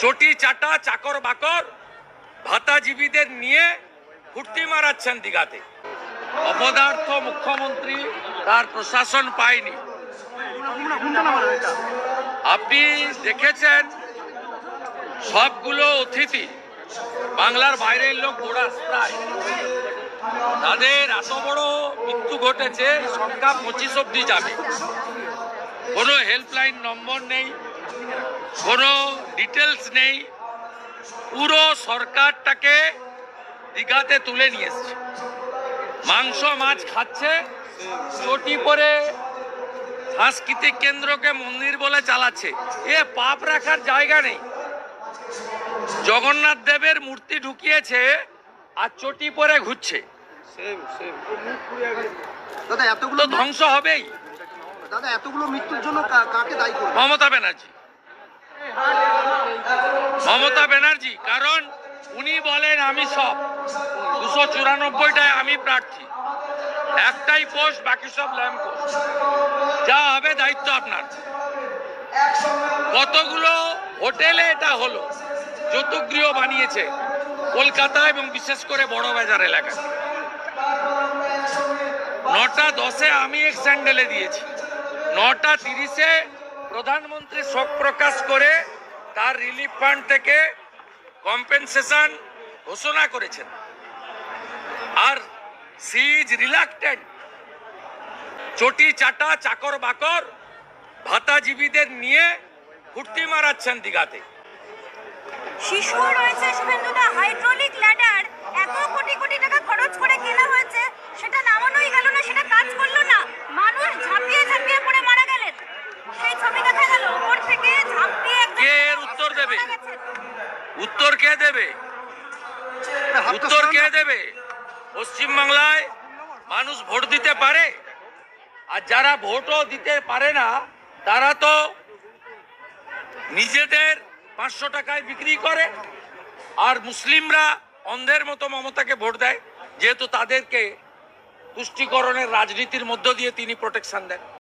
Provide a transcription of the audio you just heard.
চটি, চাটা, চাকর, বাকর, ভাতাজীবীদের নিয়ে ফুর্তি মারাচ্ছেন দিঘাতে। অপদার্থ মুখ্যমন্ত্রী তার প্রশাসন পায়নি। আপনি দেখেছেন সবগুলো অতিথি, বাংলার বাইরের লোক গোড়াস্তায় তাদের এত বড় মৃত্যু ঘটেছে সংখ্যা পঁচিশ অব্দি যাবে। কোনো হেল্পলাইন নম্বর নেই কোনো ডিটেলস নেই পুরো সরকারটাকে দীঘাতে তুলে নিয়ে এসছে। মাংস মাছ খাচ্ছে চটি পরে সাংস্কৃতিক কেন্দ্রকে মন্দির বলে চালাচ্ছে। এ পাপ রাখার জায়গা নেই। জগন্নাথ দেবের মূর্তি ঢুকিয়েছে আর চটি পরে ঘুরছে। তো ধ্বংস হবেই। দাদা, এতগুলো মৃত্যুর জন্য কাকে দায়ী করবে? মমতা ব্যানার্জি। মমতা ব্যানার্জি, কারণ উনি বলেন, আমি সব। দুশো চুরানব্বইটায় আমি প্রার্থী। একটাই পোস্ট, বাকি সব ল্যাম্প পোস্ট। যা হবে দায়িত্ব আপনার। কতগুলো হোটেলে এটা হলো। যৌতুগৃহ বানিয়েছে কলকাতা এবং বিশেষ করে বড় বাজার এলাকায়। নটা দশে আমি এক স্যান্ডেলে দিয়েছি। নটা তিরিশে প্রধানমন্ত্রী শোক প্রকাশ করে তার রিলিফ ফান্ড থেকে কম্পেনসেশন ঘোষণা করেছেন। আর সি ইজ রিলাক্টেন্ট। চটি চাটা, চাকর বাকর ভাতাজীবীদের নিয়ে ফুর্তি মারাচ্ছেন দিঘাতে। শিশু রয়েছে শুভেন্দুদা হাইড্রোলিক ল্যাডার এত দেবে? উত্তর কে দেবে উত্তর কে। দেবে পশ্চিমবাংলায় মানুষ ভোট দিতে পারে আর যারা ভোটও দিতে পারে না, তারা তো নিজেদের পাঁচশো টাকায় বিক্রি করে, আর মুসলিমরা অন্ধের মতো মমতাকে ভোট দেয়, যেহেতু তাদেরকে তুষ্টিকরণের রাজনীতির মধ্য দিয়ে তিনি প্রোটেকশন দেন